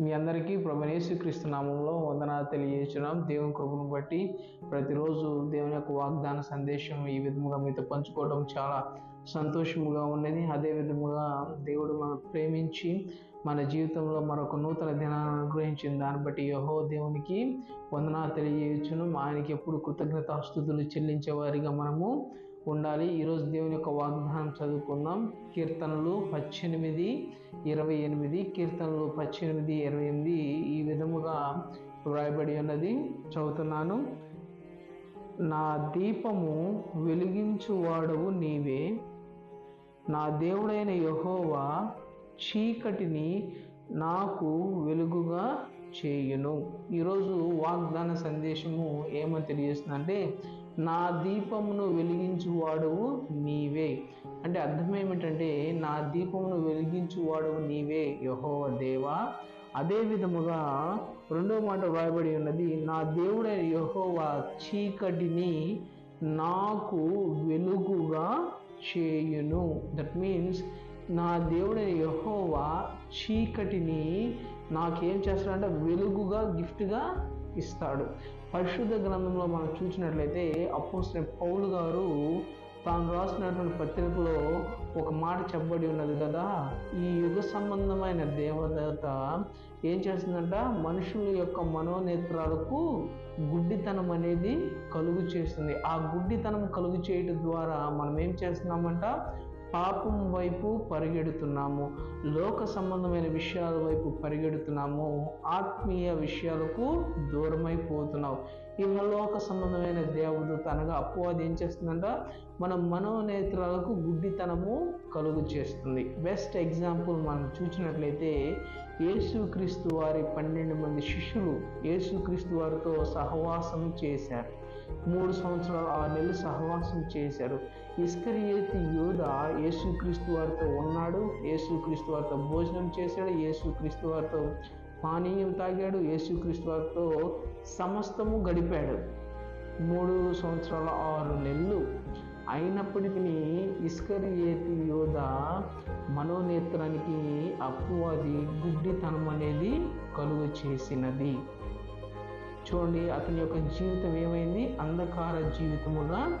మీ అందరికీ ప్రభనేసు క్రీస్తు నామంలో వందనాలు తెలియజేస్తున్నాం. దేవుని కృపను బట్టి ప్రతిరోజు దేవుని యొక్క వాగ్దాన సందేశం ఈ విధముగా మీతో పంచుకోవడం చాలా సంతోషముగా ఉన్నది. అదే విధముగా దేవుడు మనం ప్రేమించి మన జీవితంలో మరొక నూతన దినాన్ని అనుగ్రహించిన దాన్ని బట్టి యహో దేవునికి వందనాలు తెలియజేయచ్చును ఆయనకి ఎప్పుడు కృతజ్ఞతాస్తుతులు చెల్లించే చెల్లించేవారిగా మనము ఉండాలి. ఈరోజు దేవుని యొక్క వాగ్దానం చదువుకుందాం. కీర్తనలు పద్దెనిమిది ఇరవై ఎనిమిది కీర్తనలు పద్దెనిమిది ఇరవై ఎనిమిది ఈ విధముగా వ్రాయబడి ఉన్నది. చదువుతున్నాను. నా దీపము వెలిగించువాడవు నీవే. నా దేవుడైన యహోవా చీకటిని నాకు వెలుగుగా చేయును. ఈరోజు వాగ్దాన సందేశము ఏమని తెలియజేస్తుందంటే నా దీపమును వెలిగించువాడవు నీవే. అంటే అర్థం ఏమిటంటే నా దీపమును వెలిగించువాడవు నీవే యహోవ దేవా. అదే విధముగా రెండో మాట వ్రాయబడి ఉన్నది నా దేవుడైన యహోవా చీకటిని నాకు వెలుగుగా చేయును. దట్ మీన్స్ నా దేవుడైన యహోవా చీకటిని నాకేం చేస్తాడంటే వెలుగుగా గిఫ్ట్గా ఇస్తాడు. పరిశుద్ధ గ్రంథంలో మనం చూసినట్లయితే అప్పుడు పౌలు గారు తాను రాసినటువంటి పత్రికలో ఒక మాట చెప్పబడి ఉన్నది కదా ఈ యుగ సంబంధమైన దేవత ఏం చేస్తుందంట? మనుషుల యొక్క మనోనేత్రాలకు గుడ్డితనం అనేది కలుగు చేస్తుంది. ఆ గుడ్డితనం కలుగు చేయడం ద్వారా మనం ఏం చేస్తున్నామంట? పాపం వైపు పరిగెడుతున్నాము లోక సంబంధమైన విషయాల వైపు పరిగెడుతున్నాము ఆత్మీయ విషయాలకు దూరమైపోతున్నావు. ఇహలోక సంబంధమైన దేవుడు తనగా అపవాది ఏం చేస్తుందంట? మన మనోనేత్రాలకు గుడ్డితనము కలుగు చేస్తుంది. బెస్ట్ ఎగ్జాంపుల్ మనం చూసినట్లయితే యేసుక్రీస్తు వారి పన్నెండు మంది శిష్యులు యేసుక్రీస్తు వారితో సహవాసం చేశారు. మూడు సంవత్సరాలు ఆరు నెలలు సహవాసం చేశారు. ఇస్కరియేతి యోధ యేసుక్రీస్తు వారితో ఉన్నాడు. యేసుక్రీస్తు వారితో భోజనం చేశాడు. యేసుక్రీస్తు వారితో పానీయం తాగాడు. యేసుక్రీస్తు వారితో సమస్తము గడిపాడు. మూడు సంవత్సరాల ఆరు నెలలు అయినప్పటికీ ఇస్కరియేతి యోధ మనోనేత్రానికి అప్పువాది గుడ్డితనం అనేది కలుగు చేసినది చూడండి అతని యొక్క జీవితం ఏమైంది? అంధకార జీవితముగా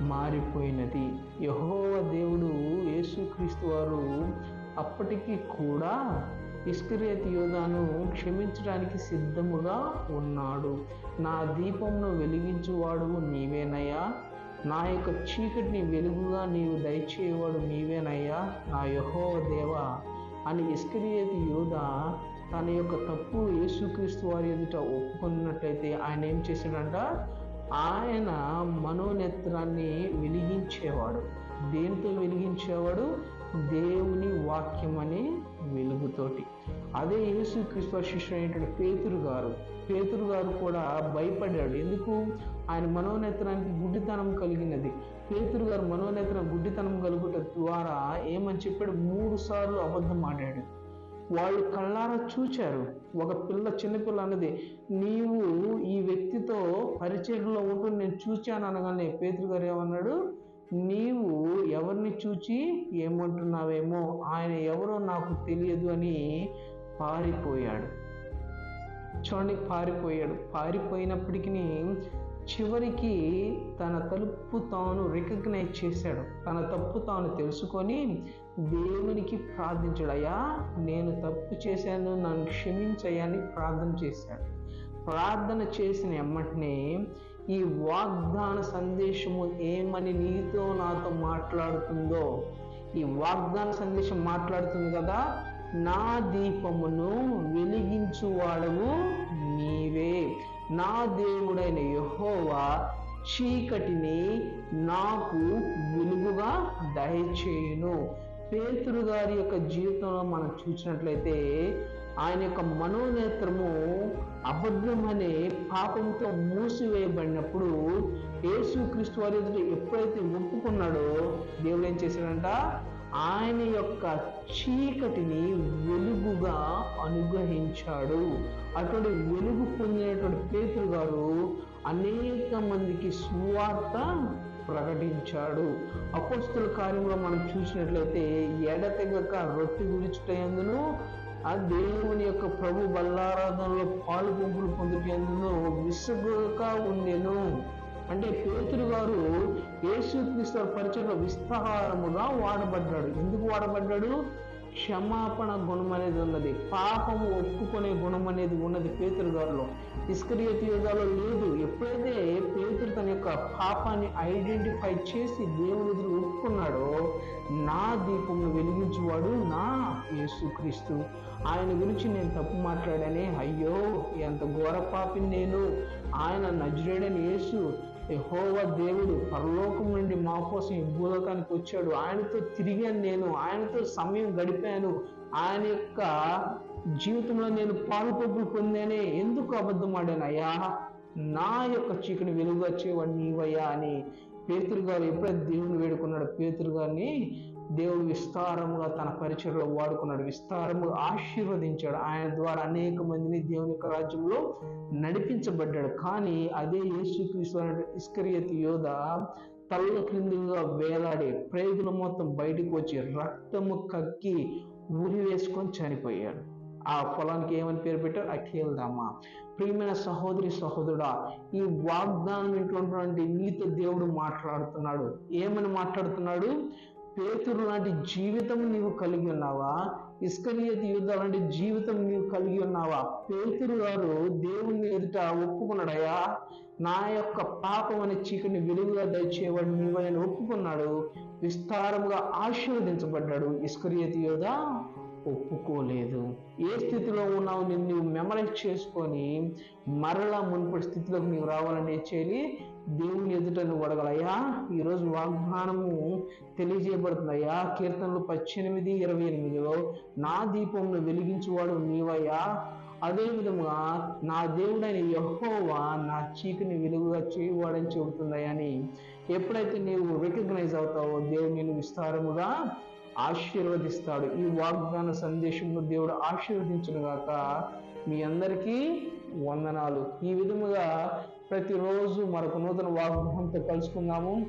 మారిపోయినది. యహోవ దేవుడు యేసుక్రీస్తు వారు అప్పటికి కూడా ఇస్కరేత్ యోధాను క్షమించడానికి సిద్ధముగా ఉన్నాడు. నా దీపంను వెలిగించువాడు నీవేనయ్యా. నా యొక్క చీకటిని వెలుగుగా నీవు దయచేయవాడు నీవేనయ్యా. నా యహోవ దేవా అని ఇస్కరియేతి యోధ తన యొక్క తప్పు యేసుక్రీస్తు వారి ఎదుట ఒప్పుకున్నట్లయితే ఆయన ఏం చేశాడంట? ఆయన మనోనేత్రాన్ని వెలిగించేవాడు. దేనితో వెలిగించేవాడు? దేవుని వాక్యం అనే వెలుగుతోటి. అదే యేసుక్రీస్తు శిష్యుడు అయినటువంటి పేతురు గారు. పేతురు గారు కూడా భయపడ్డాడు. ఎందుకు? ఆయన మనోనేత్రానికి గుడ్డితనం కలిగినది. పేతురు గారు మనోనేత్రం గుడ్డితనం కలుగుట ద్వారా ఏమని చెప్పాడు? మూడు సార్లు అబద్ధం ఆడాడు. వాళ్ళు కళ్ళారా చూచారు. ఒక పిల్ల చిన్నపిల్ల అన్నది నీవు ఈ వ్యక్తితో పరిచయంలో ఉంటూ నేను చూచాను అనగానే పేతురు గారు ఏమన్నాడు నీవు ఎవరిని చూచి ఏమంటున్నావేమో ఆయన ఎవరో నాకు తెలియదు అని పారిపోయాడు. చూడండి పారిపోయాడు. పారిపోయినప్పటికీ చివరికి తన తలుపు తాను రికగ్నైజ్ చేశాడు. తన తప్పు తాను తెలుసుకొని దేవునికి ప్రార్థించడయ్యా నేను తప్పు చేశాను నన్ను క్షమించయ్యని ప్రార్థన చేశాడు. ప్రార్థన చేసిన ఎమ్మటనే ఈ వాగ్దాన సందేశము ఏమని నీతో నాతో మాట్లాడుతుందో ఈ వాగ్దాన సందేశం మాట్లాడుతుంది కదా నా దీపమును వెలిగించువాడవు నీవే. నా దేవుడైన యహోవా చీకటిని నాకు వెలుగుగా దయచేయును. పేతురు గారి యొక్క జీవితంలో మనం చూసినట్లయితే ఆయన యొక్క మనోనేత్రము అబద్ధమనే పాపంతో మూసివేయబడినప్పుడు యేసుక్రీస్తు వారి ఎదుట ఎప్పుడైతే ఒప్పుకున్నాడో దేవుడు ఏం చేశాడంట? ఆయన యొక్క చీకటిని వెలుగుగా అనుగ్రహించాడు. అటువంటి వెలుగు పొందినటువంటి పేతురు గారు అనేక మందికి సువార్త ప్రకటించాడు. అపోస్తుల కార్యంలో మనం చూసినట్లయితే ఎడతెగక రొట్టె గురించుటందును ఆ దేవుని యొక్క ప్రభు బల్లారాధనలో పాలు గుంపులు పొందుటందును విసుగుక ఉండెను. అంటే పేతురు గారు యేసుక్రీస్తు పరిచయంలో విస్తారముగా వాడబడ్డాడు. ఎందుకు వాడబడ్డాడు? క్షమాపణ గుణం అనేది ఉన్నది. పాపము ఒప్పుకునే గుణం అనేది ఉన్నది పేతురు గారిలో. ఇస్కరియతి యుగాలో లేదు. ఎప్పుడైతే పేతురు తన యొక్క పాపాన్ని ఐడెంటిఫై చేసి దేవుని ఎదురు ఒప్పుకున్నాడో నా దీపమును వెలిగించువాడు నా యేసుక్రీస్తు. ఆయన గురించి నేను తప్పు మాట్లాడానే అయ్యో ఎంత ఘోర పాపిని నేను. ఆయన నజరేడని యేసు యహోవ దేవుడు పరలోకం నుండి మా కోసం ఈ భూలోకానికి వచ్చాడు. ఆయనతో తిరిగాను నేను ఆయనతో సమయం గడిపాను. ఆయన యొక్క జీవితంలో నేను పాలు పప్పులు పొందానే ఎందుకు అబద్ధమాడాను అయ్యా నా యొక్క చీకటి వెలుగు వచ్చేవాడు నీవయ్యా అని పేతురు గారు ఎప్పుడైతే దేవుని వేడుకున్నాడు పేతురు గారిని దేవుడు విస్తారముగా తన పరిచయలో వాడుకున్నాడు విస్తారముగా ఆశీర్వదించాడు. ఆయన ద్వారా అనేక మందిని దేవుని యొక్క రాజ్యంలో నడిపించబడ్డాడు. కానీ అదే యేసుక్రీస్తు అనే యోధ తల్ల క్రిందిగా వేలాడి ప్రేగుల మొత్తం బయటకు వచ్చి రక్తము కక్కి ఉరి వేసుకొని చనిపోయాడు. ఆ పొలానికి ఏమని పేరు పెట్టారు? అఖిల్దామా ప్రియమైన సహోదరి సహోదరుడా ఈ వాగ్దానం ఏంటంటే నీతో దేవుడు మాట్లాడుతున్నాడు. ఏమని మాట్లాడుతున్నాడు? పేతురు లాంటి జీవితం నీవు కలిగి ఉన్నావా? ఇస్కరియతి యుద్ధ లాంటి జీవితం నీవు కలిగి ఉన్నావా? పేతురు గారు దేవుని ఎదుట ఒప్పుకున్నాడయ్యా? నా యొక్క పాపం అనే చీకటిని వెలుగుగా దయచేవాడు నీవని ఒప్పుకున్నాడు. విస్తారముగా ఆశీర్వదించబడ్డాడు ఇస్కరియతి యోధ ఒప్పుకోలేదు. ఏ స్థితిలో ఉన్నావు నిన్ను నువ్వు మెమరైజ్ చేసుకొని మరలా మునుపటి స్థితిలోకి నీవు రావాలని చేయాలి దేవుని ఎదుట నువ్వు అడగలయ్యా ఈరోజు వాగ్దానము తెలియజేయబడుతుందయ్యా కీర్తనలు పద్దెనిమిది ఇరవై ఎనిమిదిలో నా దీపంను వెలిగించువాడు నీవయ్యా. అదే విధముగా నా దేవుడైన యహోవా నా చీకని వెలుగుగా చేయవాడని చెబుతుందయ్యా అని ఎప్పుడైతే నీవు రికగ్నైజ్ అవుతావో దేవుడు నేను విస్తారముగా ఆశీర్వదిస్తాడు. ఈ వాగ్దాన సందేశంలో దేవుడు ఆశీర్వదించును గాక మీ అందరికీ వందనాలు. ఈ విధముగా ప్రతిరోజు మరొక నూతన వాగ్దానంతో కలుసుకుందాము.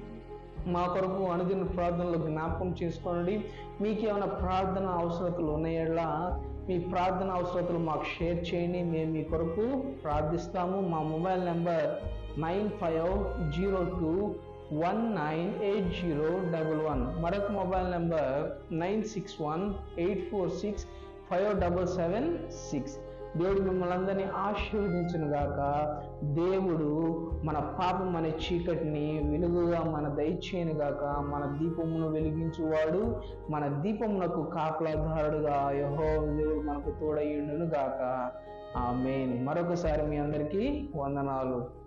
మా కొరకు అనుదిన ప్రార్థనలు జ్ఞాపకం చేసుకోండి. మీకు ఏమైనా ప్రార్థన అవసరతలు ఉన్నాయలా మీ ప్రార్థన అవసరతలు మాకు షేర్ చేయండి. మేము మీ కొరకు ప్రార్థిస్తాము. మా mobile number nine five zero two one nine eight zero double one మరొక mobile number nine six one eight four six five double seven six దేవుడు మిమ్మల్ని అందరినీ ఆశీర్వదించును గాక. దేవుడు మన పాపం అనే చీకటిని వెలుగుగా మన దయచేయను గాక. మన దీపమును వెలిగించువాడు మన దీపమునకు కాపలాదారుడుగా యహో దేవుడు మనకు తోడయ్యుండును గాక. ఆమెన్. మరొకసారి మీ అందరికీ వందనాలు.